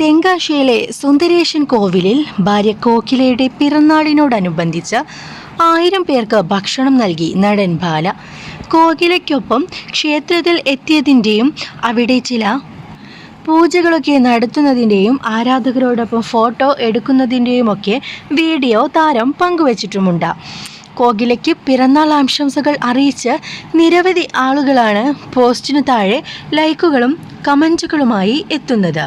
തെങ്കാശിയിലെ സുന്ദരേശൻ കോവിലിൽ ഭാര്യ കോക്കിലയുടെ പിറന്നാളിനോടനുബന്ധിച്ച് ആയിരം പേർക്ക് ഭക്ഷണം നൽകി നടൻ ബാല. കോകിലയ്ക്കൊപ്പം ക്ഷേത്രത്തിൽ എത്തിയതിന്റെയും അവിടെ ചില പൂജകളൊക്കെ നടത്തുന്നതിന്റെയും ആരാധകരോടൊപ്പം ഫോട്ടോ എടുക്കുന്നതിന്റെയുമൊക്കെ വീഡിയോ താരം പങ്കുവച്ചിട്ടുമുണ്ട്. കോകിലയ്ക്ക് പിറന്നാൾ ആശംസകൾ അറിയിച്ച് നിരവധി ആളുകളാണ് പോസ്റ്റിനു താഴെ ലൈക്കുകളും കമന്റുകളുമായി എത്തുന്നത്.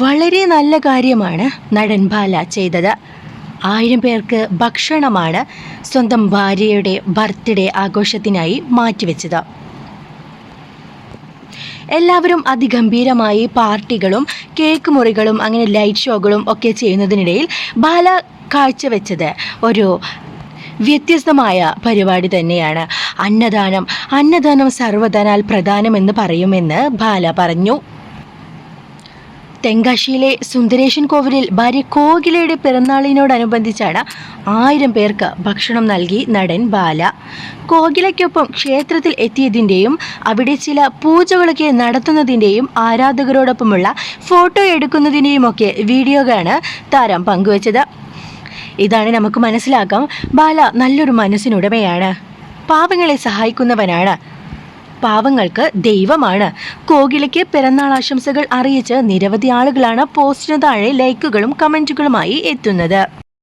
വളരെ നല്ല കാര്യമാണ് നടൻ ബാല ചെയ്തത്. ആയിരം പേർക്ക് ഭക്ഷണമാണ് സ്വന്തം ഭാര്യയുടെ ബർത്ത്ഡേ ആഘോഷത്തിനായി മാറ്റിവെച്ചത്. എല്ലാവരും അതിഗംഭീരമായി പാർട്ടികളും കേക്ക് മുറികളും അങ്ങനെ ലൈറ്റ് ഷോകളും ഒക്കെ ചെയ്യുന്നതിനിടയിൽ ബാല കാഴ്ചവെച്ചത് ഒരു വ്യത്യസ്തമായ പരിപാടി തന്നെയാണ്. അന്നദാനം അന്നദാനം സർവധനാൽ പ്രധാനമെന്ന് പറയുമെന്ന് ബാല പറഞ്ഞു. തെങ്കാശിയിലെ സുന്ദരേശൻ കോവിലിൽ ഭാര്യ കോകിലയുടെ പിറന്നാളിനോടനുബന്ധിച്ചാണ് ആയിരം പേർക്ക് ഭക്ഷണം നൽകി നടൻ ബാല. കോകിലയ്ക്കൊപ്പം ക്ഷേത്രത്തിൽ എത്തിയതിന്റെയും അവിടെ ചില പൂജകളൊക്കെ നടത്തുന്നതിന്റെയും ആരാധകരോടൊപ്പമുള്ള ഫോട്ടോ എടുക്കുന്നതിന്റെയുമൊക്കെ വീഡിയോകളാണ് താരം പങ്കുവച്ചത്. ഇതാണ് നമുക്ക് മനസ്സിലാക്കാം. ബാല നല്ലൊരു മനസ്സിനുടമയാണ്. പാവങ്ങളെ സഹായിക്കുന്നവനാണ് പാവങ്ങൾക്ക് ദൈവമാണ്. കോകിലയ്ക്ക് പിറന്നാൾ ആശംസകൾ അറിയിച്ച് നിരവധി ആളുകളാണ് പോസ്റ്റിന് താഴെ ലൈക്കുകളും കമന്റുകളുമായി എത്തുന്നത്.